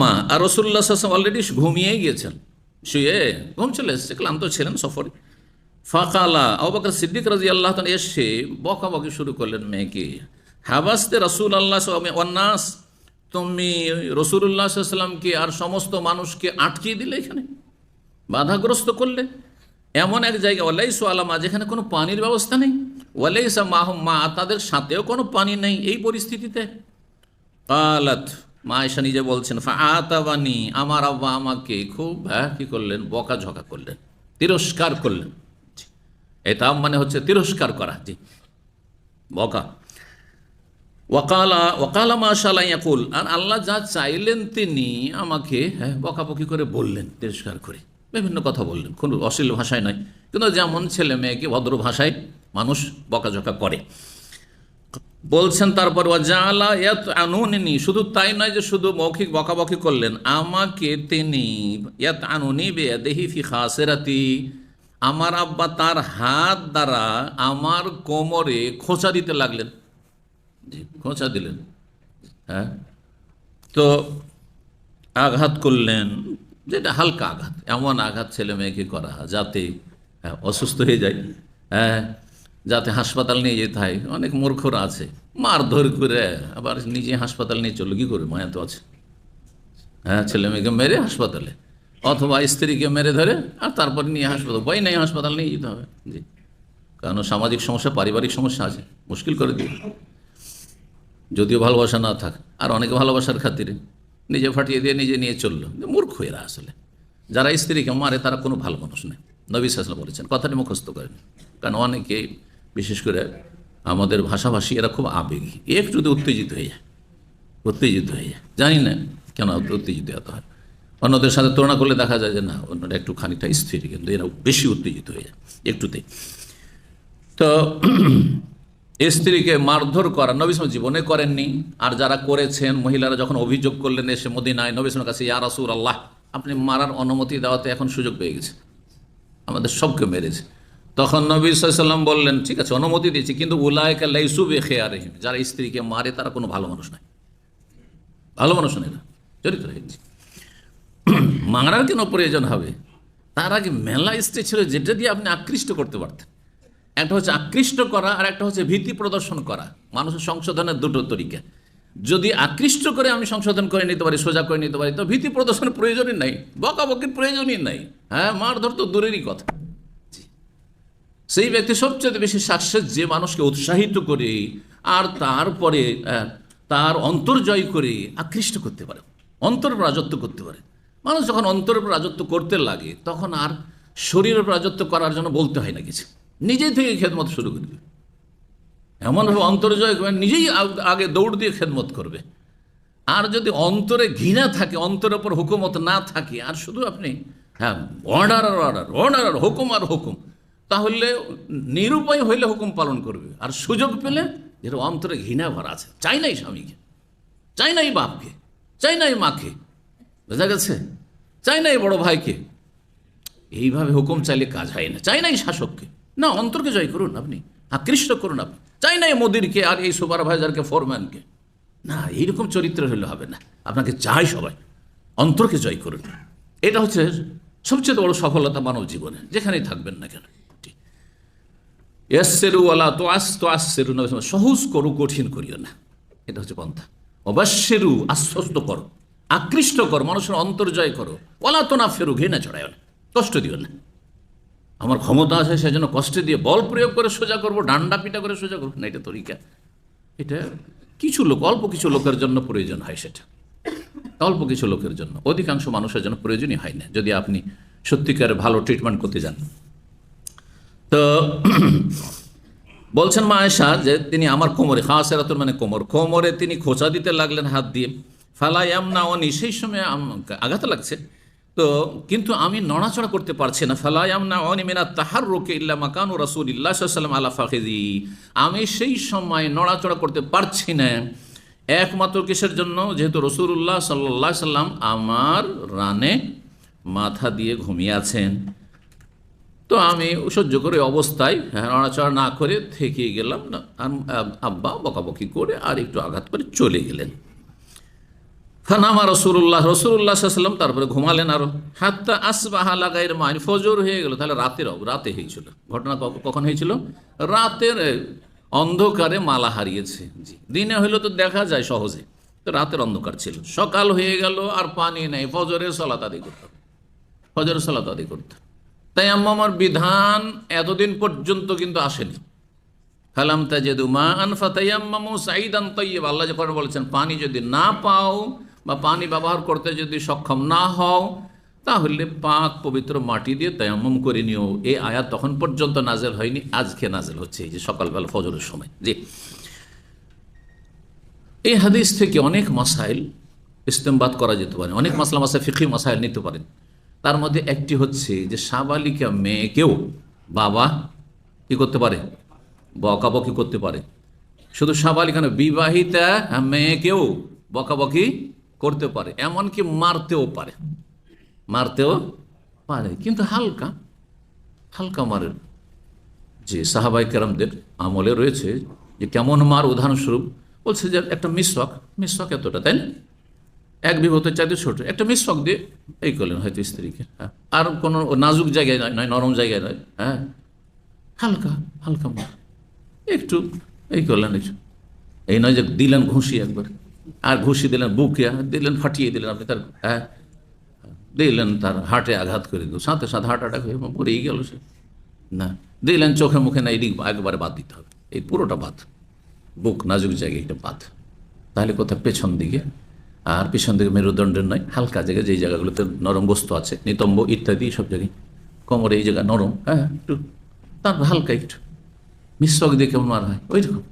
নামা আর রসুল্লাহ অলরেডি ঘুমিয়ে গিয়েছেন। শুয়ে ঘুম চলে এসছে, ক্লান্ত ছিলেন সফরে ফাঁকালা আবাকর সিদ্দিক রাজি আল্লাহ এসে বকাবকি শুরু করলেন মেয়েকে। হাবাস্তে রসুল আল্লাহ অন্নাস, তুমি রসুল্লাহ সাল্লামকে আর সমস্ত মানুষকে আটকিয়ে দিলে এখানে? বাধাগ্রস্ত করলে? এমন এক জায়গা ওয়ালাইসু আলামা, যেখানে কোনো পানির ব্যবস্থা নেই। ওয়ালাইসা মাহ মা, তাদের সাথেও কোনো পানি নেই এই পরিস্থিতিতে। কালাত মা এসা নিজে বলছেন আতাবানি, আমার আব্বা আমাকে খুব কী করলেন, বকাঝকা করলেন, তিরস্কার করলেন। এটা মানে হচ্ছে তিরস্কার করা, জি। বকা। ওয়াকালা ওয়াকালা মাশাল্লাহ ইয়াকুল, আর আল্লাহ যা চাইলেন তিনি আমাকে হ্যাঁ বকাবকি করে বললেন, তিরস্কার করে। বিভিন্ন কথা বললেন, কোনো অশ্লীল ভাষায় নয়, কিন্তু যেমন ছেলে মেয়েকে ভদ্র ভাষায় মানুষ বকাঝকা করে। বলছেন তারপর শুধু তাই নয় যে শুধু মৌখিক বকাবকি করলেন আমাকে তিনি ফি আমার আব্বা তার হাত দ্বারা আমার কোমরে খোঁচা দিতে লাগলেন। খোঁচা দিলেন। হ্যাঁ? তো আঘাত করলেন যেটা হালকা আঘাত এমন আঘাত ছেলে মেয়েকে করা যাতে হ্যাঁ, অসুস্থ হয়ে যায়। হ্যাঁ? যাতে হাসপাতাল নিয়ে যেতে হয়। অনেক মূর্খরা আছে। মারধর করে আবার নিজে হাসপাতাল নিয়ে চলল। কী করে মায়া তো আছে। হ্যাঁ ছেলে মেয়েকে মেরে হাসপাতালে। অথবা স্ত্রীকে মেরে ধরে আর তারপর নিয়ে হাসপাতাল। ভয় নেই হাসপাতাল নিয়ে যেতে হবে। জি। কারণ সামাজিক সমস্যা, পারিবারিক সমস্যা আছে। মুশকিল করে দিবে। যদিও ভালোবাসা না থাক, আর অনেকে ভালোবাসার খাতিরে নিজে ফাটিয়ে দিয়ে নিজে নিয়ে চলল। মূর্খ এরা আসলে। যারা স্ত্রীকে মারে, তারা কোনো ভালো মানুষ নেই নবী সাসলা বলেছেন, কথাটি মুখস্থ করেন। কারণ অনেকে বিশেষ করে আমাদের ভাষাভাষী, এরা খুব আবেগী। একটু যদি উত্তেজিত হয়ে যায়। উত্তেজিত হয়ে যায়। জানি না কেন উত্তেজিত এত হয়। অন্যদের সাথে তুলনা করলে দেখা যায় যে না, অন্যরা একটু খানিকটা স্থির, কিন্তু এরা বেশি উত্তেজিত হয়ে যায় একটুতেই তো স্ত্রীকে মারধর করা নবিসম জীবনে করেননি। আর যারা করেছেন, মহিলারা যখন অভিযোগ করলেন, এসে মদিনায় নবিসমের কাছে, ইয়া রাসুল আল্লাহ আপনি মারার অনুমতি দেওয়াতে এখন সুযোগ পেয়ে গেছে আমাদের সবকে মেরেছে। তখন নবী সাল্লাম বললেন, ঠিক আছে, অনুমতি দিয়েছি, কিন্তু উলায়কা লাইসু বে খেয়া রহিম যারা স্ত্রীকে মারে, তারা কোনো ভালো মানুষ নয়। ভালো মানুষ নেই না চরিত্র হয়েছে মারার কেন প্রয়োজন হবে? তার আগে মেলা স্ত্রী ছিল, যেটা দিয়ে আপনি আকৃষ্ট করতে পারতেন। একটা হচ্ছে আকৃষ্ট করা আর একটা হচ্ছে ভীতি প্রদর্শন করা। মানুষের সংশোধনের দুটো তরিকা। যদি আকৃষ্ট করে আমি সংশোধন করে নিতে পারি, সোজা করে নিতে পারি, তো ভীতি প্রদর্শনের প্রয়োজনই নাই, বকাবকির প্রয়োজনই নাই। হ্যাঁ মারধর তো দূরেরই কথা। সেই ব্যক্তি সবচেয়ে বেশি সাকসেস যে মানুষকে উৎসাহিত করে আর তারপরে তার অন্তর জয় করে আকৃষ্ট করতে পারে অন্তর রাজত্ব করতে পারে। মানুষ যখন অন্তরের রাজত্ব করতে লাগে, তখন আর শরীরের রাজত্ব করার জন্য বলতে হয় না কিছু। নিজেই থেকে খেদমত শুরু করবে এমনভাবে অন্তর জয় করবে নিজেই আগে দৌড় দিয়ে খেদমত করবে। আর যদি অন্তরে ঘৃণা থাকে, অন্তরের ওপর হুকুমত না থাকে, আর শুধু আপনি হ্যাঁ অর্ডার আর অর্ডার অর্ডার আর হুকুম আর হুকুম তাহলে নিরুপায় হইলে হুকুম পালন করবে। আর সুযোগ পেলে যেটা অন্তরে ঘৃণা ভরা আছে, চাই নাই স্বামীকে, চাই নাই বাপকে, চাই নাই মাকে, বোঝা গেছে? চাই নাই বড় ভাইকে। এইভাবে হুকুম চাইলে কাজ হয় না। চাই নাই শাসককে। না, অন্তরকে জয় করুন আপনি। আকৃষ্ট করুন আপনি। চাই নাই মোদিরকে আর এই সুপারভাইজারকে, ফোরম্যানকে। না, এইরকম চরিত্র হলে হবে না। আপনাকে চাই সবাই। অন্তরকে জয় করুন। এটা হচ্ছে সবচেয়ে বড় সফলতা মানব জীবনে। যেখানেই থাকবেন না কেন। ইয়াসেরু আলা তো আস তো আসেরু না সহজ করু, কঠিন করিও না। এটা হচ্ছে পন্থা। অবশ্যেরু আশ্বস্ত করো। আকৃষ্ট করো, মানুষের অন্তর জয় করো। ওলা তো না ফেরু ঘৃণা চড়ায় না। কষ্ট দিও না। আমার ক্ষমতা আছে, সেজন্য কষ্ট দিয়ে বল প্রয়োগ করে সোজা করব, ডান্ডা পিটা করে সোজা করব না, এটা তরিকা। এটা কিছু লোক, অল্প কিছু লোকের জন্য প্রয়োজন হয় সেটা। অল্প কিছু লোকের জন্য। অধিকাংশ মানুষের জন্য প্রয়োজনই হয় না। যদি আপনি সত্যিকার ভালো ট্রিটমেন্ট করতে যান। তো বলছেন মা আয়েশা যে তিনি আমার কোমরে খাসেরাতুর মানে কোমর, কোমরে তিনি খোঁচা দিতে লাগলেন হাত দিয়ে। ফালায়াম না অনি সেই সময় আঘাত লাগছে। তো কিন্তু আমি নড়াচড়া করতে পারছি না। ফালায়াম না অনি মিনা তাহার রোকে ইল্লা মাকানু রসুল ইল্লা সাল্লাম আলা ফাহেদি আমি সেই সময় নড়াচড়া করতে পারছি না। একমাত্র কিসের জন্য? যেহেতু রসুল্লাহ সাল্লাহ সাল্লাম আমার রানে মাথা দিয়ে ঘুমিয়ে আছেন। তো আমি সহ্য করে অবস্থায় হ্যাঁ, নড়াচড়া না করে থেকে গেলাম না আব্বা বকাবকি করে আর একটু আঘাত করে চলে গেলেন। ফানামা রসুল্লাহ রসুল্লাহ সাল্লাম তারপরে ঘুমালেন আরও। হাত্তা আসবাহা লাগাইয়ের মাইন ফজর হয়ে গেল তাহলে রাতের রাতে হয়েছিল। ঘটনা কখন হয়েছিল? রাতের অন্ধকারে মালা হারিয়েছে। জি দিনে হইলে তো দেখা যায় সহজে তো রাতের অন্ধকার ছিল। সকাল হয়ে গেল আর পানি নেই ফজরের সলাত আদি করতে হবে। ফজরের সলাত আদি করতে আমার বিধান এতদিন পর্যন্ত কিন্তু আসেনি। ফালাম তাজেদু মা আনফা তাইয়াম্মামু সাইদান তৈয়ব আল্লাহ যখন বলেছেন, পানি যদি না পাও বা পানি ব্যবহার করতে যদি সক্ষম না হও, তাহলে পাক পবিত্র মাটি দিয়ে তায়াম্মম করে নিও। এই আয়াত তখন পর্যন্ত নাজেল হয়নি, আজকে নাজেল হচ্ছে এই যে সকালবেলা ফজরের সময়। জি। এই হাদিস থেকে অনেক মাসাইল ইস্তেমবাদ করা যেতে পারে, অনেক মাসলা মাসাই ফিকি মাসাইল নিতে পারেন। তার মধ্যে একটি হচ্ছে যে সাবালিকা মেয়েকেও বাবা কি করতে পারে? বকাবকি করতে পারে। শুধু সাবালিকা না, বিবাহিতা মেয়েকেও বকাবকি করতে পারে, এমনকি মারতেও পারে। মারতেও পারে, কিন্তু হালকা হালকা মারের যে সাহাবাই কেরামদের আমলে রয়েছে যে কেমন মার উদাহরণস্বরূপ বলছে যে একটা মিসওয়াক মিসওয়াক এতটা, তাই না? এক বিভূতের চাইতে ছোট। একটা মিসওয়াক দিয়ে এই করলেন হয়তো স্ত্রীকে হ্যাঁ। আর কোনো নাজুক জায়গায় নয় নয়, নরম জায়গায় নয় হ্যাঁ। হালকা হালকা মার একটু এই করলেন একটু। এই নয় যে দিলেন ঘুষি একবার। আর ঘুষি দিলেন বুকে দিলেন ফাটিয়ে দিলেন আপনি তার হ্যাঁ। দিলেন তার হাটে আঘাত করে দিল সাথে সাথে হার্ট অ্যাটাক হয়ে পড়েই গেল সে। না, দিলেন চোখে মুখে না, এদিক একবারে বাদ দিতে হবে। এই পুরোটা বাদ। বুক নাজুক জায়গায় একটা বাদ। তাহলে কোথায় পেছন দিকে আর পিছন দিকে মেরুদণ্ডের নয়, হালকা জায়গায় যেই জায়গাগুলোতে নরম বস্তু আছে, নিতম্ব ইত্যাদি সব জায়গায়। কোমরে এই জায়গা নরম হ্যাঁ একটু তারপর হালকা একটু। মিশ্রক দিয়ে কেমন মার হয়? ওই রকম।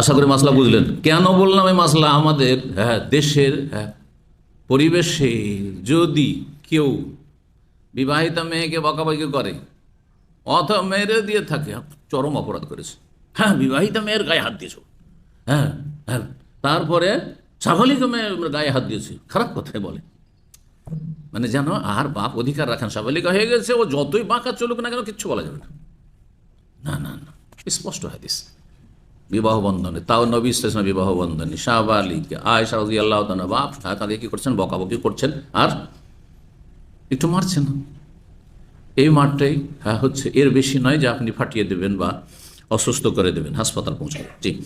আশা করি মাসলা বুঝলেন। কেন বললাম এই মাসলা? আমাদের হ্যাঁ দেশের হ্যাঁ পরিবেশে যদি কেউ বিবাহিতা মেয়েকে বকাবকি করে, অথবা মেরে দিয়ে থাকে, চরম অপরাধ করেছে। হ্যাঁ বিবাহিতা মেয়ের গায়ে হাত দিয়েছ। হ্যাঁ হ্যাঁ। তারপরে মেয়ের গায়ে হাত দিয়েছে। খারাপ কথাই বলে। মানে যেন আর বাপ অধিকার রাখেন সাবলিকা হয়ে গেছে, ও যতই বাঁকা চলুক না কেন কিচ্ছু বলা যাবে না। না না না। স্পষ্ট হাদিস। বিবাহ বন্ধনে, তাও নবী বিবাহ বন্ধনে শাহবালিকা আয়সা রাজি আল্লাহ বাপ তাদের কি করছেন? বকাবকি করছেন। আর একটু মারছেন। এই মারটাই হ্যাঁ হচ্ছে। এর বেশি নয় যে আপনি ফাটিয়ে দেবেন বা অসুস্থ করে দেবেন, হাসপাতাল পৌঁছাবেন জি।